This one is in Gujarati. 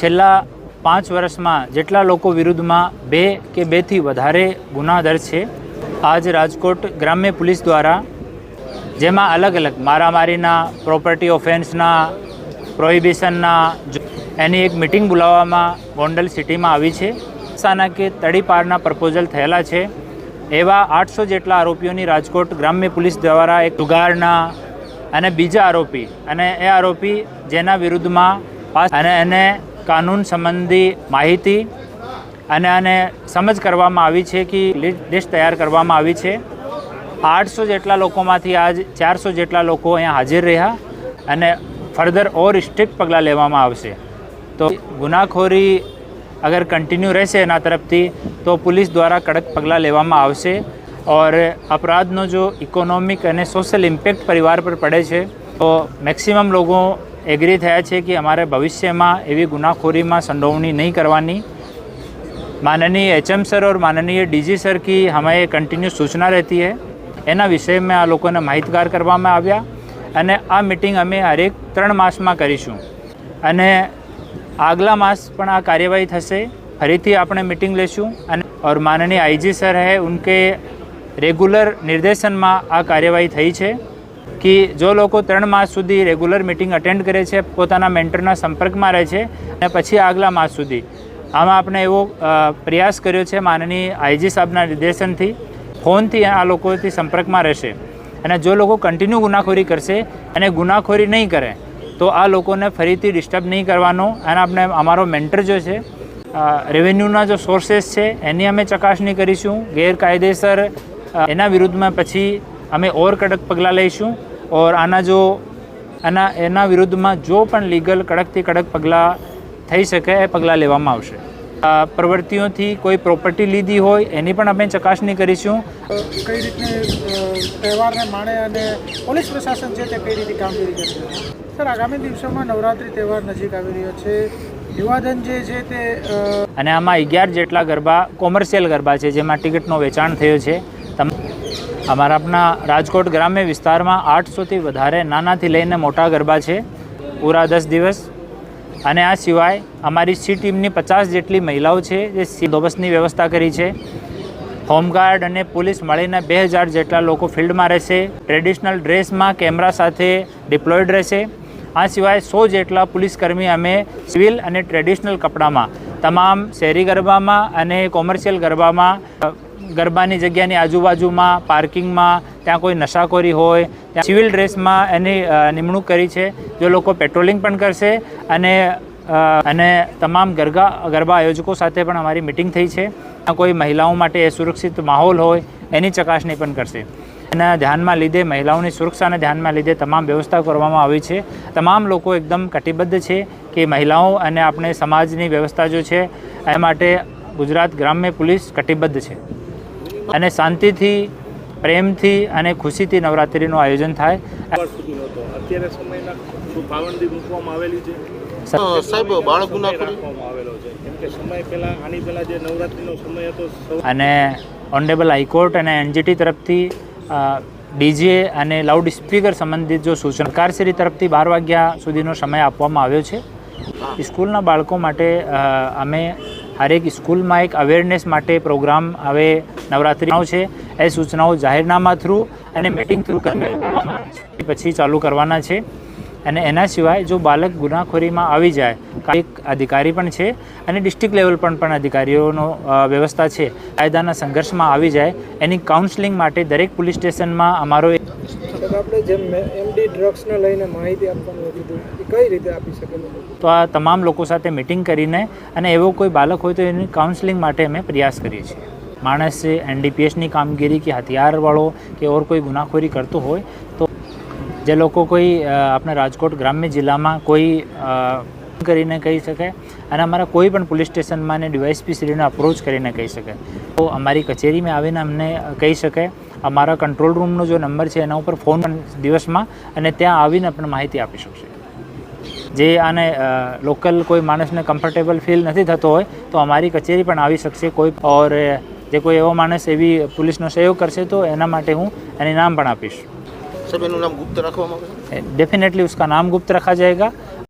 છેલ્લા પાંચ વર્ષમાં જેટલા લોકો વિરુદ્ધમાં બે કે બેથી વધારે ગુના દર્જ છે, આજ રાજકોટ ગ્રામ્ય પોલીસ દ્વારા જેમાં અલગ અલગ મારામારીના પ્રોપર્ટી ઓફેન્સના પ્રોહિબિશનના એની એક મિટિંગ બોલાવવામાં ગોંડલ સિટીમાં આવી છે. સાના કે તડીપારના પ્રપોઝલ થયેલા છે. એવા આઠસો જેટલા આરોપીઓની રાજકોટ ગ્રામ્ય પોલીસ દ્વારા એક જુગારના અને બીજા આરોપી અને એ આરોપી જેના વિરુદ્ધમાં અને એને કાનૂન સંબંધી માહિતી અને આને સમજ કરવામાં આવી છે કે લિસ્ટ તૈયાર કરવામાં આવી છે. આઠસો જેટલા લોકોમાંથી આજ ચારસો જેટલા લોકો અહીંયા હાજર રહ્યા અને ફર્ધર ઓર સ્ટ્રિક્ટ પગલાં લેવામાં આવશે. તો ગુનાખોરી અગર કન્ટિન્યુ રહેશે એના તરફથી, તો પોલીસ દ્વારા કડક પગલાં લેવામાં આવશે ઓર અપરાધનો જો ઇકોનોમિક અને સોશિયલ ઇમ્પેક્ટ પરિવાર પર પડે છે, તો મેક્સિમમ લોકો એગ્રી થયા છે કે અમારે ભવિષ્યમાં એવી ગુનાખોરીમાં સંડોવણી નહીં કરવાની माननीय एच एम सर और माननीय डी सर की हमें कंटिन्यू सूचना रहती है એના વિષયમાં આ લોકોને માહિતગાર કરવામાં આવ્યા અને આ મિટિંગ અમે હરેક ત્રણ માસમાં કરીશું અને આગલા માસ પણ આ કાર્યવાહી થશે ફરીથી આપણે મિટિંગ લેશું અને ઓર માનનીય આઈજી સર હે ઉનકે રેગ્યુલર નિર્દેશનમાં આ કાર્યવાહી થઈ છે કે જો લોકો ત્રણ માસ સુધી રેગ્યુલર મિટિંગ અટેન્ડ કરે છે, પોતાના મેન્ટરના સંપર્કમાં રહે છે અને પછી આગલા માસ સુધી. આમાં આપણે એવો પ્રયાસ કર્યો છે માનનીય આઈજી સાહેબના નિર્દેશનથી. ફોનથી આ લોકોથી સંપર્કમાં રહેશે અને જો લોકો કન્ટિન્યુ ગુનાખોરી કરશે અને ગુનાખોરી નહીં કરે, તો આ લોકોને ફરીથી ડિસ્ટર્બ નહીં કરવાનો. અને આપણે, અમારો મેન્ટર જો છે રેવન્યુના જો સોર્સેસ છે, એની અમે ચકાસણી કરીશું. ગેરકાયદેસર એના વિરુદ્ધમાં પછી અમે ઓર કડક પગલાં લઈશું ઓર આના જો આના એના વિરુદ્ધમાં જો પણ લીગલ કડકથી કડક પગલાં થઈ શકે એ પગલાં લેવામાં આવશે. આ પ્રવૃત્તિઓથી કોઈ પ્રોપર્ટી લીધી હોય એની પણ અમે ચકાસણી કરીશું. કઈ રીતની તહેવારને માણે અને પોલીસ પ્રશાસન છે તે કઈ રીતે કામગીરી કરશે સર આગામી દિવસોમાં નવરાત્રિ તહેવાર નજીક આવી રહ્યો છે. યુવાધન જે છે તે અને આમાં અગિયાર જેટલા ગરબા કોમર્શિયલ ગરબા છે જેમાં ટિકિટનો વેચાણ થયો છે. તમ અમારા આપણા રાજકોટ ગ્રામ્ય વિસ્તારમાં આઠસોથી વધારે નાનાથી લઈને મોટા ગરબા છે. પૂરા દસ દિવસ. અને આ સિવાય અમારી સી ટીમની પચાસ જેટલી મહિલાઓ છે જે સી વ્યવસ્થા કરી છે. હોમગાર્ડ અને પોલીસ મળીને બે હજાર જેટલા લોકો ફિલ્ડમાં રહેશે. ટ્રેડિશનલ ડ્રેસમાં કેમેરા સાથે ડિપ્લોયડ રહેશે. આ સિવાય સો જેટલા પોલીસ કર્મી અમે સિવિલ અને ટ્રેડિશનલ કપડામાં, તમામ શહેરી ગરબામાં અને કોમર્શિયલ ગરબામાં ગરબાની જગ્યાની આજુબાજુમાં, પાર્કિંગમાં, ત્યાં કોઈ નશાખોરી હોય, ત્યાં સિવિલ ડ્રેસમાં એની નિમણૂક કરી છે, જો લોકો પેટ્રોલિંગ પણ કરશે અને અને તમામ ગરબા ગરબા આયોજકો સાથે પણ અમારી મિટિંગ થઈ છે. ત્યાં કોઈ મહિલાઓ માટે સુરક્ષિત માહોલ હોય, એની ચકાસણી પણ કરશે. એના ધ્યાનમાં લીધે મહિલાઓની સુરક્ષાને ધ્યાનમાં લીધે તમામ વ્યવસ્થા કરવામાં આવી છે. તમામ લોકો એકદમ કટિબદ્ધ છે કે મહિલાઓ અને આપણે સમાજની વ્યવસ્થા જો છે, એ માટે ગુજરાત ગ્રામ્ય પોલીસ કટિબદ્ધ છે. અને શાંતિથી પ્રેમથી અને ખુશીથી નવરાત્રિનું આયોજન થાય. વાર સુધીનો હતો અત્યારે સમયના મૂકવામાં આવેલી છે? સાહેબ બાળક સમય ગુનાખોરી રાખવામાં આવેલો છે. કેમ કે સમય પહેલા આની પહેલા જે નવરાત્રીનો સમય હતો સૌ અને ઓનરેબલ હાઈકોર્ટ અને એનજીટી તરફથી ડીજે અને લાઉડ સ્પીકર સંબંધિત જો સૂચન સરકારશ્રી તરફથી બાર વાગ્યા સુધીનો સમય આપવામાં આવ્યો છે. સ્કૂલના બાળકો માટે અમે હરેક સ્કૂલમાં એક અવેરનેસ માટે પ્રોગ્રામ હવે નવરાત્રિનો છે. એ સૂચનાઓ જાહેરનામા થ્રુ અને મિટિંગ થ્રુ પછી ચાલુ કરવાના છે. અને એના સિવાય જો બાળક ગુનાખોરીમાં આવી જાય એક અધિકારી પણ છે અને ડિસ્ટ્રિક્ટ લેવલ પણ પણ અધિકારીઓનો વ્યવસ્થા છે. કાયદાના સંઘર્ષમાં આવી જાય, એની કાઉન્સલિંગ માટે દરેક પોલીસ સ્ટેશનમાં અમારો એક સાહેબ, આપણે જેમ એમડી ડ્રગ્સને લઈને માહિતી આપવાનું કીધું એ કઈ રીતે આપી શકે તો આ તમામ લોકો સાથે મિટિંગ કરીને અને એવો કોઈ બાળક હોય તો એની કાઉન્સેલિંગ માટે અમે પ્રયાસ કરીએ છીએ. માણસ એનડીપીએસની કામગીરી કે હથિયારવાળો કે ઓર કોઈ ગુનાખોરી કરતો હોય તો જે લોકો કોઈ આપણા રાજકોટ ગ્રામ્ય જિલ્લામાં કોઈ કરીને કહી શકે અને અમારા કોઈ પણ પોલીસ સ્ટેશનમાં ને ડીવાયસપી શ્રીને અપ્રોચ કરીને કહી શકે. તો અમારી કચેરીમાં આવીને અમને કહી શકે અમારા કંટ્રોલ રૂમનો જો નંબર છે એના ઉપર ફોન દિવસમાં અને ત્યાં આવીને પણ માહિતી આપી શકશે. જે આને લોકલ કોઈ માણસને કમ્ફર્ટેબલ ફીલ નથી થતો હોય તો અમારી કચેરી પણ આવી શકશે કોઈ ઓર જે કોઈ એવો માણસ એવી પોલીસનો સહયોગ કરશે તો એના માટે હું એને નામ પણ આપીશ. સર એનું નામ ગુપ્ત રાખવામાં ડેફિનેટલી ઉસકા નામ ગુપ્ત રખા જાયગા.